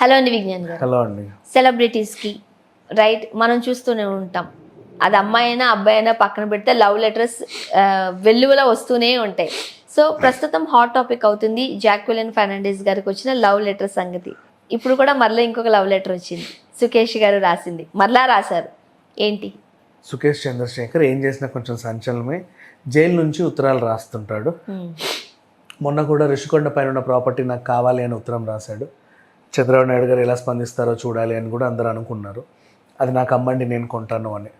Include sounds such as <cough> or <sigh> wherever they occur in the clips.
Hello అండి విజ్ఞాన్ గారు. Hello అండి. సెలబ్రిటీస్కి రైట్ మనం చూస్తూనే ఉంటాం. అది అమ్మాయి అయినా అబ్బాయి అయినా పక్కన పెడితే లవ్ లెటర్స్ వెల్లువల వస్తూనే ఉంటాయి. సో ప్రస్తుతం హాట్ టాపిక్ అవుతుంది జాక్వెలిన్ ఫెర్నాండెస్ గారికి వచ్చిన లవ్ లెటర్ సంగతి. ఇప్పుడు కూడా మరలా ఇంకొక లవ్ లెటర్ వచ్చింది. సుకేష్ గారు రాసింది. మరలా రాశారు. ఏంటి? సుకేష్ చంద్రశేఖర్ ఏం చేసినా కొంచెం సంచలనమే. జైలు నుంచి ఉత్తరాలు రాస్తుంటాడు. హ్మ్. మొన్న కూడా రిషికొండ పైన ఉన్న ప్రాపర్టీ నాకు కావాలి అని ఉత్తరం రాశాడు. చంద్రబాబు నాయుడు గారు ఎలా స్పందిస్తారో చూడాలి అని కూడా అందరూ అనుకున్నారు. అది నాకు అమ్మండి నేను కొంటాను అని.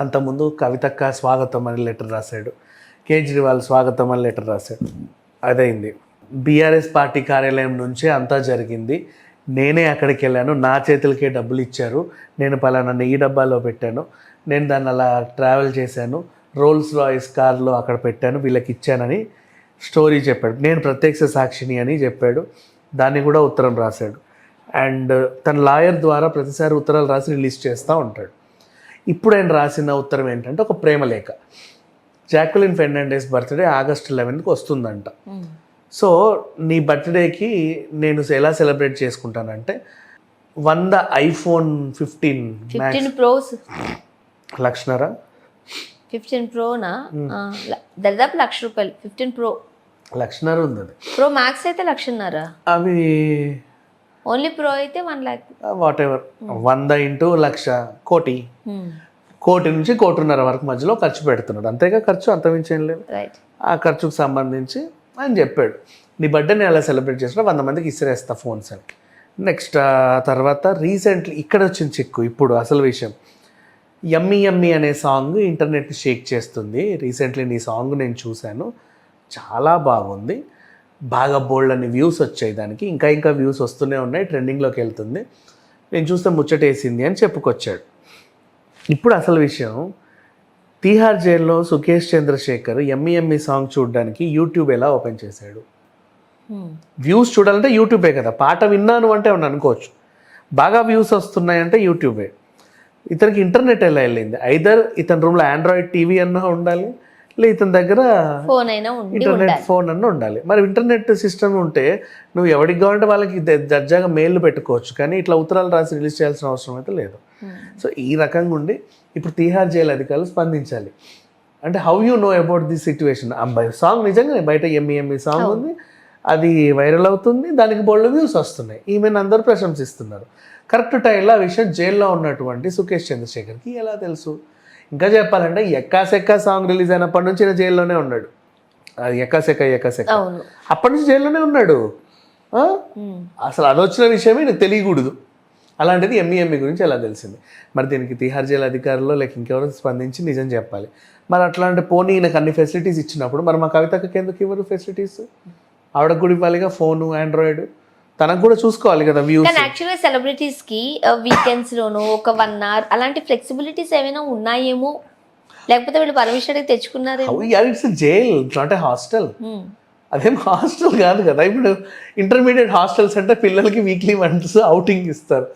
అంతకుముందు కవితక్క స్వాగతం అని లెటర్ రాశాడు. కేజ్రీవాల్ స్వాగతం అని లెటర్ రాశాడు. అదైంది. బీఆర్ఎస్ పార్టీ కార్యాలయం నుంచే అంతా జరిగింది. నేనే అక్కడికి వెళ్ళాను. నా చేతులకే డబ్బులు ఇచ్చారు. నేను పలానా నెయ్యి డబ్బాలో పెట్టాను. నేను దాన్ని అలా ట్రావెల్ చేశాను. రోల్స్ రాయిస్ కార్లో అక్కడ పెట్టాను. వీళ్ళకి ఇచ్చానని స్టోరీ చెప్పాడు. నేను ప్రత్యక్ష సాక్షిని అని చెప్పాడు. దాన్ని కూడా ఉత్తరం రాశాడు. అండ్ తన లాయర్ ద్వారా ప్రతిసారి ఉత్తరాలు రాసి రిలీజ్ చేస్తూ ఉంటాడు. ఇప్పుడు ఆయన రాసిన ఉత్తరం ఏంటంటే ఒక ప్రేమ లేఖ. జాక్వలిన్ ఫెర్నాండెస్ బర్త్డే ఆగస్ట్ లెవెన్కి వస్తుందంట. సో నీ బర్త్డేకి నేను ఎలా సెలబ్రేట్ చేసుకుంటానంటే వంద ఐఫోన్ ఫిఫ్టీన్ ఫిఫ్టీన్ ప్రోస్ లక్షణరా ఫిఫ్టీన్ ప్రోనా దాదాపు లక్ష రూపాయలు. ఫిఫ్టీన్ ప్రో లక్షణర ఉంది ప్రో మ్యాక్స్ అయితే లక్షన్నర? అవి ఓన్లీ ప్రో అయితే వన్ ల్యాక్ వాట్ ఎవర్ వంద ఇంటూ లక్ష కోటి. కోటి నుంచి కోటిన్నర వరకు మధ్యలో ఖర్చు పెడుతున్నాడు. అంతేగా ఖర్చు అంతమించి లేదు. ఆ ఖర్చుకు సంబంధించి ఆయన చెప్పాడు. నీ బర్త్డేని ఎలా సెలబ్రేట్ చేసినా వంద మందికి ఇసిరేస్తా ఫోన్స్ అని నెక్స్ట్ తర్వాత రీసెంట్లీ ఇక్కడ వచ్చిన చిక్కు ఇప్పుడు అసలు విషయం. యమ్మీ యమ్మీ అనే సాంగ్ ఇంటర్నెట్ షేక్ చేస్తుంది. రీసెంట్లీ నీ సాంగ్ నేను చూశాను. చాలా బాగుంది. బాగా బోల్డ్ అని వ్యూస్ వచ్చాయి దానికి. ఇంకా ఇంకా వ్యూస్ వస్తూనే ఉన్నాయి ట్రెండింగ్లోకి వెళ్తుంది. నేను చూస్తే ముచ్చటేసింది అని చెప్పుకొచ్చాడు. ఇప్పుడు అసలు విషయం తీహార్ జైల్లో Sukesh Chandrasekhar yummy yummy song చూడడానికి యూట్యూబ్ ఎలా ఓపెన్ చేశాడు? వ్యూస్ చూడాలంటే యూట్యూబే కదా. పాట విన్నాను అంటే అవును అనుకోవచ్చు. బాగా వ్యూస్ వస్తున్నాయంటే యూట్యూబే. ఇతనికి ఇంటర్నెట్ ఎలా వెళ్ళింది? ఐదర్ ఇతని రూమ్లో ఆండ్రాయిడ్ టీవీ అన్నా ఉండాలి లే ఇతని దగ్గర ఫోన్ అయినా ఇంటర్నెట్ ఫోన్ అన్న ఉండాలి. మరి ఇంటర్నెట్ సిస్టమ్ ఉంటే నువ్వు ఎవరికి కావాలంటే వాళ్ళకి దర్జాగా మెయిల్ పెట్టుకోవచ్చు. కానీ ఇట్లా ఉత్తరాలు రాసి రిలీజ్ చేయాల్సిన అవసరం అయితే లేదు. సో ఈ రకంగా ఉండి ఇప్పుడు తీహార్ జైలు అధికారులు స్పందించాలి. అంటే how you know about this situation అబ్బాయి సాంగ్ నిజంగానే బయట ఎమ్మి ఎమ్మి సాంగ్ ఉంది. అది వైరల్ అవుతుంది. దానికి బోల్డ్ వ్యూస్ వస్తున్నాయి. ఈమెను అందరూ ప్రశంసిస్తున్నారు. కరెక్ట్ టైంలో ఆ విషయం జైల్లో ఉన్నటువంటి సుకేష్ చంద్రశేఖర్కి ఎలా తెలుసు? ఇంకా చెప్పాలంటే ఎక్కాసెక్క సాంగ్ రిలీజ్ అయినప్పటి నుంచి ఈయన జైల్లోనే ఉన్నాడు. అది ఎక్కాసెక్క ఎక్కాసెక్క. అప్పటి నుంచి జైల్లోనే ఉన్నాడు. అసలు అది వచ్చిన విషయమే నాకు తెలియకూడదు. అలాంటిది ఎంఈ ఎంఈ గురించి ఎలా తెలిసింది? మరి దీనికి తిహార్ జైలు అధికారులు లేక ఇంకెవరో స్పందించి నిజం చెప్పాలి. మరి అట్లాంటి పోనీ ఈయనకు అన్ని ఫెసిలిటీస్ ఇచ్చినప్పుడు మరి మా కవితకి ఎందుకు ఇవ్వరు ఫెసిలిటీస్ ఆవిడకు కూడా ఇవ్వాలిగా ఫోను ఆండ్రాయిడ్ తనకు కూడా చూసుకోవాలి కదా వ్యూస్ కానీ యాక్చువల్గా సెలబ్రిటీస్కి వీకెండ్స్ లోను ఒక వన్ అవర్ అలాంటి ఫ్లెక్సిబిలిటీస్ ఏమైనా ఉన్నాయేమో? లేకపోతే వీళ్ళు పర్మిషన్ అడిగి తెచ్చుకున్నారేమో? It's jail not a hostel. అదేం హాస్టల్ కాదు కదా. ఇప్పుడు ఇంటర్మీడియట్ హాస్టల్స్ అంటే పిల్లలకి వీక్లీ వన్స్ అవుటింగ్ ఇస్తారు.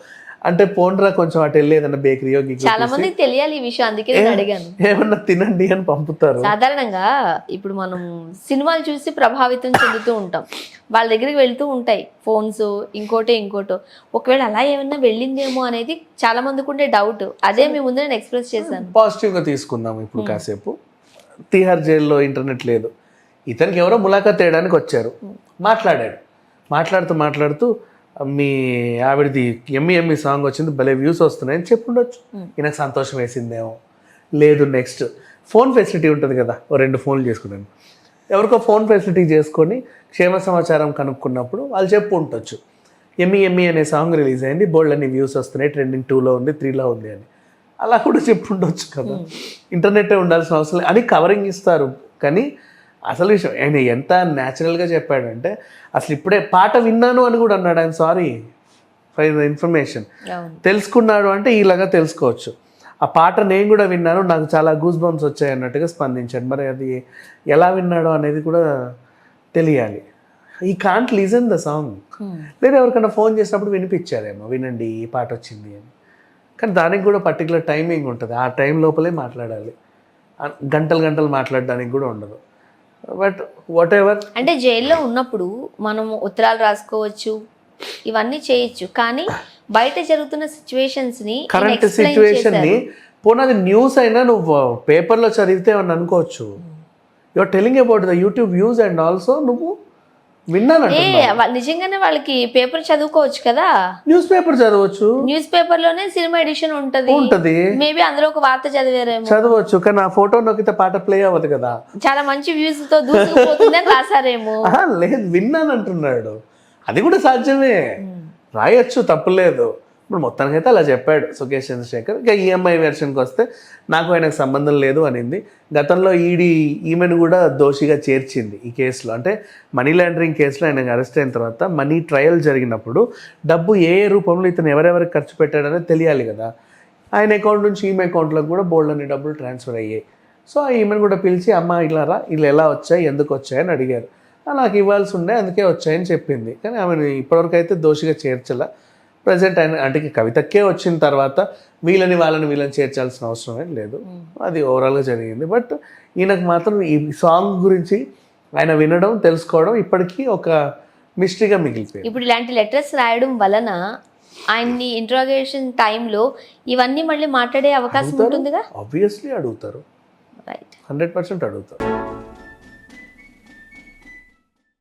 అంటే పోండ్రా కొంచెం అటు వెళ్ళి ఏదైనా బేకరీయో చాలా మందికి తెలియాలి ఈ విషయం అందుకే నేను అడిగాను. ఏమన్నా తినండి అని పంపుతారు. సాధారణంగా ఇప్పుడు మనం సినిమాలు చూసి ప్రభావితం చెందుతూ ఉంటాం. వాళ్ళ దగ్గరికి వెళ్తూ ఉంటాయి ఫోన్స్ ఇంకోటో ఇంకోటో. ఒకవేళ అలా ఏమన్నా వెళ్ళిందేమో అనేది చాలా మందికి ఉండే డౌట్ అదే మీ ముందు నేను ఎక్స్ప్రెస్ చేశాను. పాజిటివ్గా తీసుకుందాం ఇప్పుడు కాసేపు. తీహార్ జైల్లో ఇంటర్నెట్ లేదు. ఇతనికి ఎవరో ములాఖాత్ చేయడానికి వచ్చారు. మాట్లాడాడు. మాట్లాడుతూ మాట్లాడుతూ మీ ఆవిడది ఎమ్మి ఎమ్మి సాంగ్ వచ్చింది భలే వ్యూస్ వస్తున్నాయని చెప్పుండొచ్చు. ఈయనకు సంతోషం వేసిందేమో. లేదు నెక్స్ట్ ఫోన్ ఫెసిలిటీ ఉంటుంది కదా ఓ రెండు ఫోన్లు చేసుకున్నాను. ఎవరికో ఫోన్ ఫెసిలిటీ చేసుకొని క్షేమ సమాచారం కనుక్కున్నప్పుడు వాళ్ళు చెప్పు ఉండొచ్చు ఎమ్మి ఎమ్మి అనే సాంగ్ రిలీజ్ అయింది బోల్డ్ అన్ని వ్యూస్ వస్తున్నాయి ట్రెండింగ్ టూలో ఉంది త్రీలో ఉంది అని. అలా కూడా చెప్పుండొచ్చు కదా. ఇంటర్నెట్టే ఉండాల్సిన అవసరం లేదు. అని కవరింగ్ ఇస్తారు కానీ అసలు విషయం. ఆయన ఎంత న్యాచురల్గా చెప్పాడంటే అసలు ఇప్పుడే పాట విన్నాను అని కూడా అన్నాడు ఆయన సారీ ఫర్ ఇన్ఫర్మేషన్ తెలుసుకున్నాడు అంటే ఈలాగా తెలుసుకోవచ్చు. ఆ పాట నేను కూడా విన్నాను నాకు చాలా గూస్ బంప్స్ వచ్చాయి అన్నట్టుగా స్పందించాడు. మరి అది ఎలా విన్నాడో అనేది కూడా తెలియాలి. ఈ కాంట్ లిజన్ ద సాంగ్. లేదా ఎవరికైనా ఫోన్ చేసినప్పుడు వినిపించారేమో వినండి ఈ పాట వచ్చింది అని. కానీ దానికి కూడా పర్టికులర్ టైమింగ్ ఉంటుంది. ఆ టైం లోపలే మాట్లాడాలి. గంటలు గంటలు మాట్లాడడానికి కూడా ఉండదు. బట్ వాట్ ఎవర్ అంటే జైల్లో ఉన్నప్పుడు మనం ఉత్తరాలు రాసుకోవచ్చు ఇవన్నీ చేయొచ్చు. కానీ బయట జరుగుతున్న సిచ్యువేషన్స్ని కరెంట్ సిచ్యువేషన్ని. పోనీ న్యూస్ అయినా నువ్వు పేపర్లో చదివితే అని అనుకోవచ్చు? Your telling about the YouTube views and also నువ్వు విన్నానంట ఏ వా- నిజంగానే వాళ్ళకి పేపర్ చదువుకోవచ్చు కదా? న్యూస్ పేపర్ చదవచ్చు. న్యూస్ పేపర్లోనే సినిమా ఎడిషన్ ఉంటది. ఉంటది. మేబీ అందులో ఒక వార్త చదివారేమో. చదవచ్చు కానీ ఆ ఫోటో నొక్కితే పాట ప్లే అవ్వదు కదా. చాలా మంచి వ్యూస్తో దూసుకుపోతుందని రాసారేమో <laughs> ఆహా, లేదు విన్నాను అంటున్నాడు అది కూడా సాధ్యమే. రాయొచ్చు తప్పులేదు ఇప్పుడు మొత్తానికి అయితే అలా చెప్పాడు సుకేష్ చంద్రశేఖర్. ఇక ఈఎంఐ వెర్షన్కి వస్తే నాకు ఆయనకు సంబంధం లేదు అనింది. గతంలో ఈడీ ఈమెను కూడా దోషిగా చేర్చింది ఈ కేసులో. అంటే మనీ లాండరింగ్ కేసులో ఆయనకు అరెస్ట్ అయిన తర్వాత మనీ ట్రయల్ జరిగినప్పుడు డబ్బు ఏ ఏ రూపంలో ఇతను ఎవరెవరికి ఖర్చు పెట్టాడనేది తెలియాలి కదా. ఆయన అకౌంట్ నుంచి ఈమె అకౌంట్లోకి కూడా బోల్డ్ అనే డబ్బులు ట్రాన్స్ఫర్ అయ్యాయి. సో ఈమెను కూడా పిలిచి అమ్మ ఇలా రా ఇలా ఎలా వచ్చాయి ఎందుకు వచ్చాయి? అని అడిగారు. నాకు ఇవ్వాల్సి ఉండే అందుకే వచ్చాయని చెప్పింది. కానీ ఆమెను ఇప్పటివరకు అయితే దోషిగా చేర్చలే. ప్రజెంట్ ఆయన అంటే కవితకే వచ్చిన తర్వాత వీళ్ళని వాళ్ళని వీళ్ళని చేర్చాల్సిన అవసరం ఏం లేదు. అది ఓవరాల్గా జరిగింది. బట్ ఈయనకు మాత్రం ఈ సాంగ్ గురించి ఆయన వినడం తెలుసుకోవడం ఇప్పటికీ ఒక మిస్టరీగా మిగిలిపోయింది. ఇప్పుడు ఇలాంటి లెటర్స్ రాయడం వలన ఆయన్ని ఇంట్రాగేషన్ టైంలో ఇవన్నీ మళ్ళీ మాట్లాడే అవకాశం ఉంటుందిగా? ఆబ్వియస్లీ అడుగుతారు. రైట్ హండ్రెడ్ పర్సెంట్ అడుగుతారు.